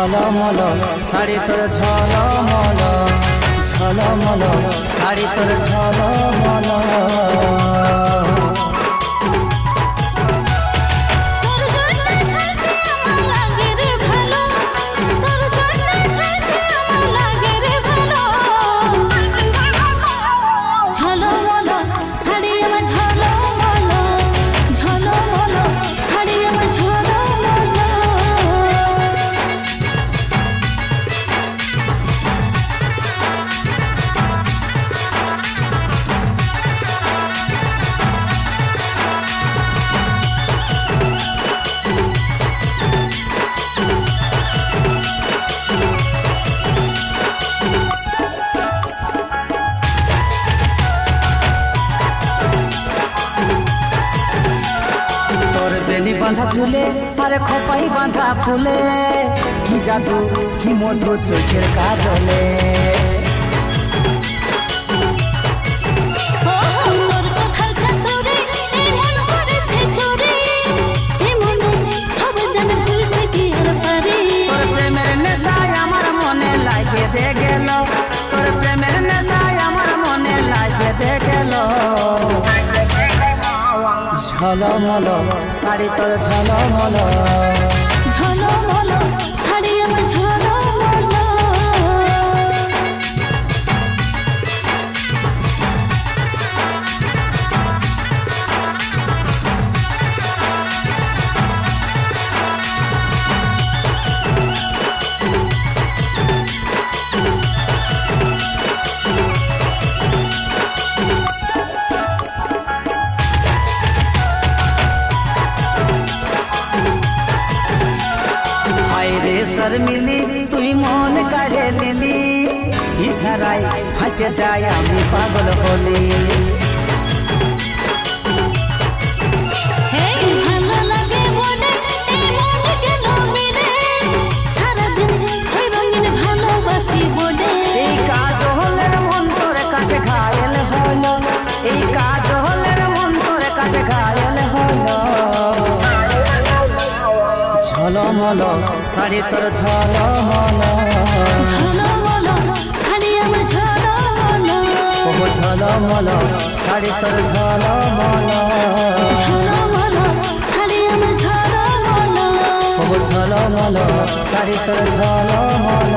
ঝলমল শাড়ি তোর ঝলমল ঝলমল শাড়ি তোর ঝলমল। বেনি বাঁধা ঝুলে আরে খোপাই বাঁধা ফুলে। কি জাদু কি মধু চোখের কাজলে। তোর কথার ঝলমল শাড়ি তোর ঝলমল। হায় রে শর্মিলি তুই মন কাড়ে নিলি। ইশারায় ফাঁসে যায় আমি পাগল হলি। মিলে? শাড়ি তোর ঝলমল। ঝলমল শাড়ি আমার ঝলমল। ও ঝলমল শাড়ি তোর ঝলমল। ঝলমল শাড়ি আমার ঝলমল। ও ঝলমল শাড়ি তোর ঝলমল।